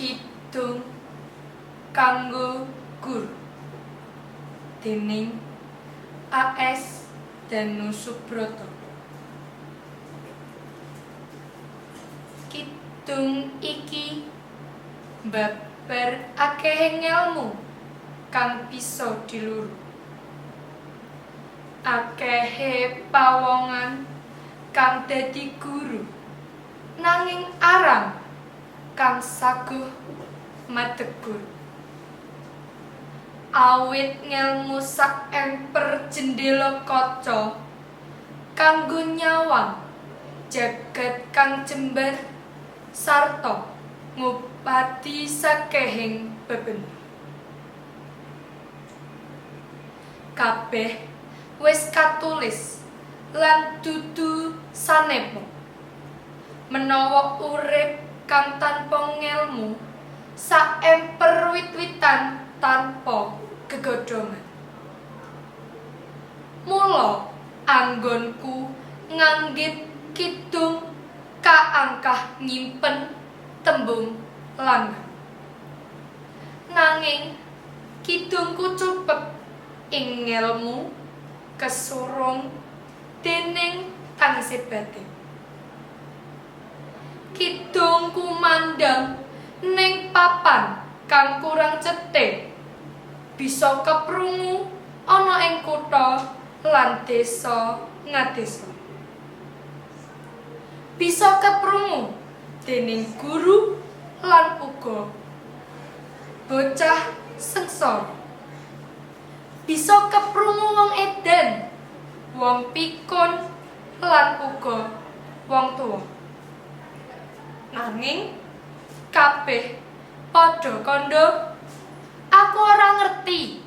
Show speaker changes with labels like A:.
A: kidung kanggo guru dening AS Danu Subroto kidung iki babar akeh ngelmu kang bisa diluru. Akehe pawongan kang dadi guru nanging arang kang saguh mategur awit ngelmu sak emper jendela kaca kanggo nyawang jagat kang jembar sarta ngupati sakehing beben. Kabeh wis katulis lan dudu sanepo menawa urip kang tanpa ngelmu saemper wit-witan tanpa gegodhongan mula anggonku nganggit kidung kaangkah nyimpen tembung lanang. Nanging kidungku cepet ing ngelmu kesurung dening tangise batin kidung kumandang ning papan kang kurang cethe bisa keprungu ana ing kutha lan desa ngadesa. Bisa keprungu dening guru lan uga bocah sengsara. Bisa keprungu wong edan wong pikun lan uga wong tuwa. Nanging kabeh. Padha kandha? Aku orang ngerti.